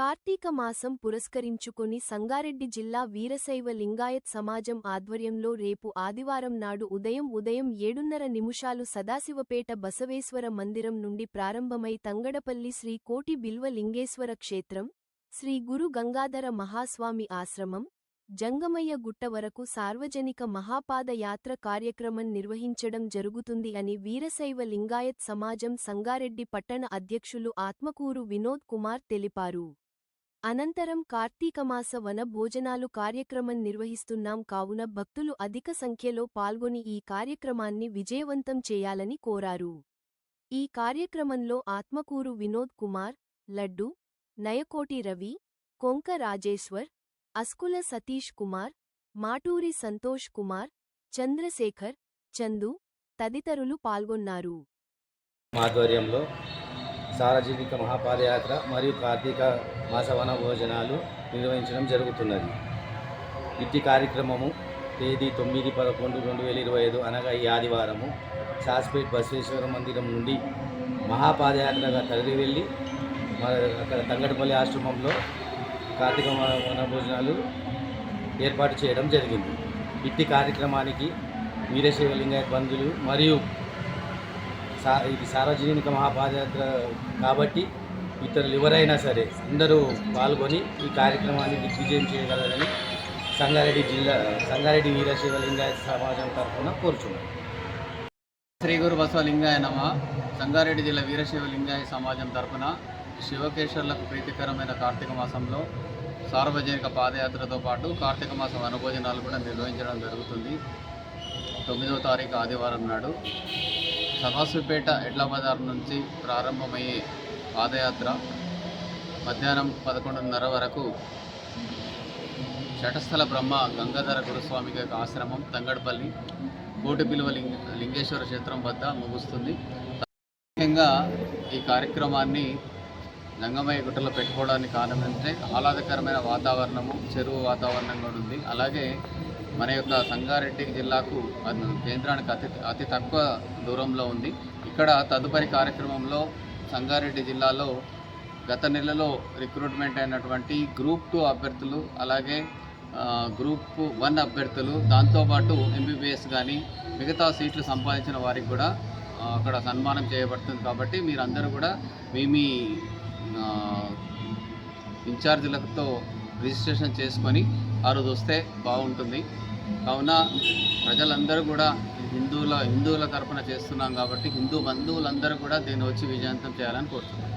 కార్తీక మాసం పురస్కరించుకుని సంగారెడ్డి జిల్లా వీరశైవ లింగాయత్ సమాజం ఆధ్వర్యంలో రేపు ఆదివారం నాడు ఉదయం ఉదయం ఏడున్నర నిమిషాలు సదాశివపేట బసవేశ్వర మందిరం నుండి ప్రారంభమై తంగడపల్లి శ్రీ కోటి బిల్వ లింగేశ్వర క్షేత్రం శ్రీ గురు గంగాధర మహాస్వామి ఆశ్రమం జంగమయ్య గుట్ట వరకు సార్వజనిక మహాపాద యాత్ర కార్యక్రమం నిర్వహించడం జరుగుతుంది అని వీరశైవ లింగాయత్ సమాజం సంగారెడ్డి పట్టణ అధ్యక్షులు ఆత్మకూరు వినోద్ కుమార్ తెలిపారు. అనంతరం కార్తీకమాస వన భోజనాలు కార్యక్రమం నిర్వహిస్తున్నాం కావున భక్తులు అధిక సంఖ్యలో పాల్గొని ఈ కార్యక్రమాన్ని విజయవంతం చేయాలని కోరారు. ఈ కార్యక్రమంలో ఆత్మకూరు వినోద్ కుమార్ లడ్డు నయకోటి రవి కొంక రాజేశ్వర్ అస్కుల సతీష్ కుమార్ మాటూరి సంతోష్ కుమార్ చంద్రశేఖర్ చందు తదితరులు పాల్గొన్నారు. ఆధ్వర్యంలో సార్వజనిక మహాపాదయాత్ర మరియు కార్తీక మాసవన భోజనాలు నిర్వహించడం జరుగుతున్నది. ఇట్టి కార్యక్రమము తేదీ తొమ్మిది పదకొండు రెండు వేల ఇరవై ఐదు అనగా ఈ ఆదివారము. సాస్పేట్ బసవేశ్వర మందిరం నుండి మహాపాదయాత్రగా తరలి వెళ్ళి మన అక్కడ తంగటపల్లి ఆశ్రమంలో కార్తీక మ- వన భోజనాలు ఏర్పాటు చేయడం జరిగింది. ఇట్టి కార్యక్రమానికి వీరశైవ లింగాయత్ బంధువులు మరియు సా ఇది సార్వజనిక మహాపాదయాత్ర కాబట్టి ఇతరులు ఎవరైనా సరే అందరూ పాల్గొని ఈ కార్యక్రమాన్ని దిగ్విజయం చేయగలరని సంగారెడ్డి జిల్లా సంగారెడ్డి వీరశైవ లింగాయత సమాజం తరఫున కోరుచున్నాను శ్రీ గురు బసవలింగాయ నమ సంగారెడ్డి జిల్లా వీరశైవ లింగాయ సమాజం తరఫున శివకేశ్వర్లకు ప్రీతికరమైన కార్తీక మాసంలో సార్వజనిక పాదయాత్రతో పాటు కార్తీక మాసం అనుభోజనాలు కూడా నిర్వహించడం జరుగుతుంది. తొమ్మిదవ తారీఖు ఆదివారం నాడు. సదాశివపేట ఎడ్ల బజార్ నుంచి ప్రారంభమయ్యే పాదయాత్ర మధ్యాహ్నం పదకొండున్నర వరకు షటస్థల బ్రహ్మ గంగాధర గురుస్వామి యొక్క ఆశ్రమం తంగడపల్లి కోటి పిలువ లింగ లింగేశ్వర క్షేత్రం వద్ద ముగుస్తుంది. ముఖ్యంగా ఈ కార్యక్రమాన్ని రంగమయ్య గుట్టలో పెట్టుకోవడానికి కారణం ఏంటంటే ఆహ్లాదకరమైన వాతావరణము చెరువు వాతావరణం కూడా ఉంది. అలాగే మన యొక్క సంగారెడ్డి జిల్లాకు కేంద్రానికి అతి అతి తక్కువ దూరంలో ఉంది. ఇక్కడ తదుపరి కార్యక్రమంలో సంగారెడ్డి జిల్లాలో గత నెలలో రిక్రూట్మెంట్ అయినటువంటి గ్రూప్ టూ అభ్యర్థులు అలాగే గ్రూప్ వన్ అభ్యర్థులు దాంతోపాటు ఎంబీబీఎస్ కానీ మిగతా సీట్లు సంపాదించిన వారికి కూడా అక్కడ సన్మానం చేయబడుతుంది కాబట్టి మీరందరూ కూడా మీ మీ ఇన్ఛార్జీలతో రిజిస్ట్రేషన్ చేసుకొని ఆ రోజు వస్తే బాగుంటుంది. కావున ప్రజలందరూ కూడా హిందువుల హిందువుల తరపున చేస్తున్నాం కాబట్టి హిందూ బంధువులందరూ కూడా దీన్ని వచ్చి విజయవంతం చేయాలని కోరుతున్నాం.